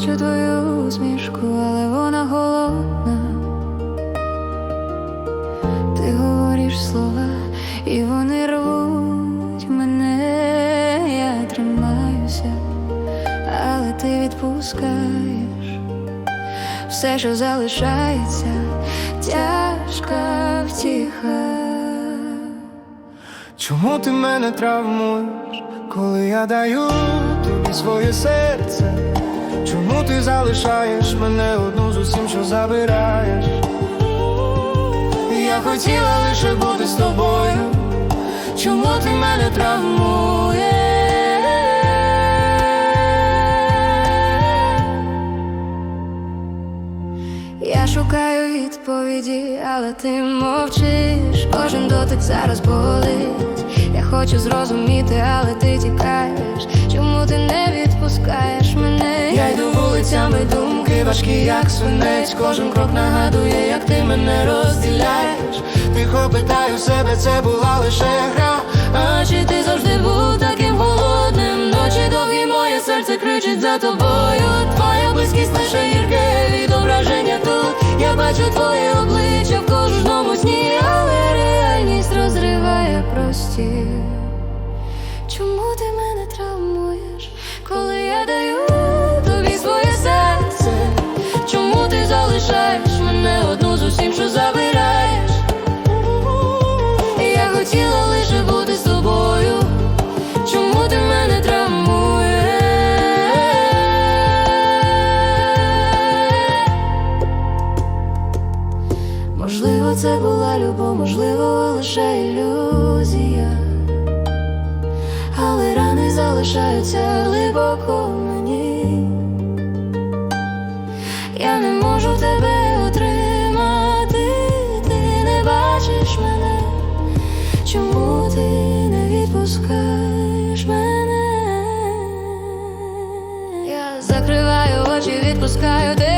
бачу твою усмішку, але вона голодна. Ти говориш слова, і вони рвуть мене, я тримаюся, але ти відпускаєш все, що залишається, тяжка втіха. Чому ти мене травмуєш, коли я даю тобі своє серце? Чому ти залишаєш мене одну з усім, що забираєш? Я хотіла лише бути з тобою. Чому ти мене травмуєш? Я шукаю відповіді, але ти мовчиш. Кожен дотик зараз болить. Я хочу зрозуміти, але ти вулицями, думки важкі, як свинець. Кожен крок нагадує, як ти мене розділяєш. Тихо питаю себе, це була лише гра. А чи ти завжди був таким голодним? Ночі довгі моє серце кричить за тобою. Твоя близькість лише гірке відображення тут. Я бачу твоє обличчя в кожному сні, але реальність розриває простір. Це була любов, можливо, лише ілюзія. Але рани залишаються глибоко в мені. Я не можу тебе отримати, ти не бачиш мене. Чому ти не відпускаєш мене? Я закриваю очі, відпускаю тебе.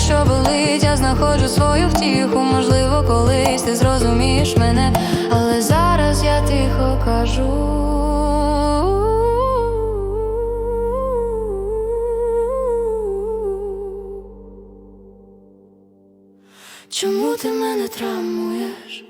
Якщо болить, я знаходжу свою втіху. Можливо, колись ти зрозумієш мене, але зараз я тихо кажу. Чому ти мене травмуєш?